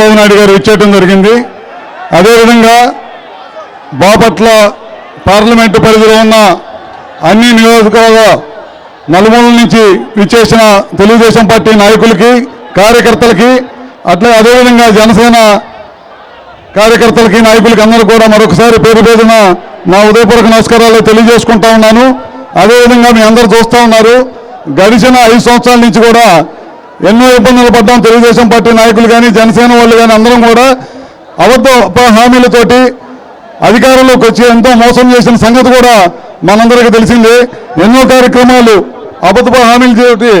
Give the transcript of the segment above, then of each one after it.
చంద్రబాబు నాయుడు గారు ఇచ్చేయటం జరిగింది. అదేవిధంగా బాపట్ల పార్లమెంటు పరిధిలో ఉన్న అన్ని నియోజకవర్గ నలుమూలల నుంచి విచ్చేసిన తెలుగుదేశం పార్టీ నాయకులకి కార్యకర్తలకి అట్లా అదేవిధంగా జనసేన కార్యకర్తలకి నాయకులకి అందరూ కూడా మరొకసారి పేరు పేరున నా ఉదయపూర్వక నమస్కారాలు తెలియజేసుకుంటా ఉన్నాను. అదేవిధంగా మీ అందరూ చూస్తూ ఉన్నారు. గడిచిన ఐదు సంవత్సరాల నుంచి కూడా ఎన్నో ఇబ్బందులు పడ్డాం. తెలుగుదేశం పార్టీ నాయకులు కానీ జనసేన వాళ్ళు కానీ అందరం కూడా అబద్ధ హామీలతోటి అధికారంలోకి వచ్చి ఎంతో మోసం చేసిన సంగతి కూడా మనందరికీ తెలిసిందే. ఎన్నో కార్యక్రమాలు అబద్ధ హామీలతోటి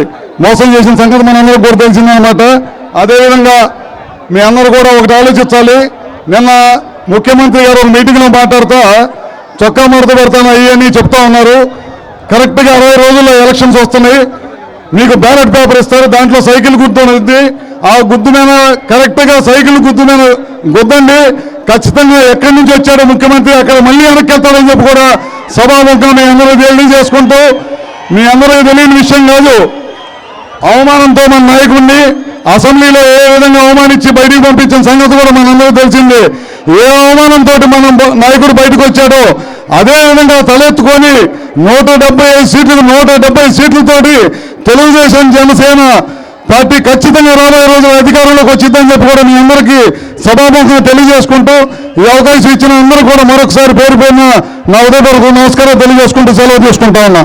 మోసం చేసిన సంగతి మనందరికీ కూడా తెలిసిందనమాట అదేవిధంగా మీ అందరూ కూడా ఒకటి ఆలోచించాలి. నిన్న ముఖ్యమంత్రి గారు ఒక మీటింగ్లో మాట్లాడుతూ చొక్కా మడత పెడతాను అయ్యి అని చెప్తా ఉన్నారు. కరెక్ట్గా అరవై రోజుల్లో ఎలక్షన్స్ వస్తున్నాయి. మీకు బ్యాలెట్ పేపర్ ఇస్తారు దాంట్లో సైకిల్ గుర్తు ఉంది ఆ గుర్తు మీద కరెక్ట్గా సైకిల్ గుర్తు మీద గుద్దండి. ఖచ్చితంగా ఎక్కడి నుంచి వచ్చాడో ముఖ్యమంత్రి అక్కడ మళ్ళీ వెనక్కెళ్తాడని చెప్పి కూడా సభాముఖంగా మీ అందరూ తెలియజేసుకుంటూ మీ అందరికీ తెలియని విషయం కాదు. అవమానంతో మన నాయకుడిని అసెంబ్లీలో ఏ విధంగా అవమానించి బయటికి పంపించిన సంగతి కూడా మనందరూ తెలిసింది. ఏ అవమానంతో మన నాయకుడు బయటకు వచ్చాడో అదే విధంగా తలెత్తుకొని నూట డెబ్బై ఐదు సీట్లు నూట డెబ్బై సీట్లతోటి తెలుగుదేశం జనసేన పార్టీ ఖచ్చితంగా రాబోయే రోజులు అధికారంలోకి వచ్చిందని చెప్పి కూడా మీ అందరికీ సభాముఖంగా తెలియజేసుకుంటూ ఈ అవకాశం ఇచ్చిన అందరూ కూడా మరొకసారి పేరు పేరున నా ఉదయపూర్వక నమస్కారం తెలియజేసుకుంటూ సెలవు తీసుకుంటా ఉన్నా.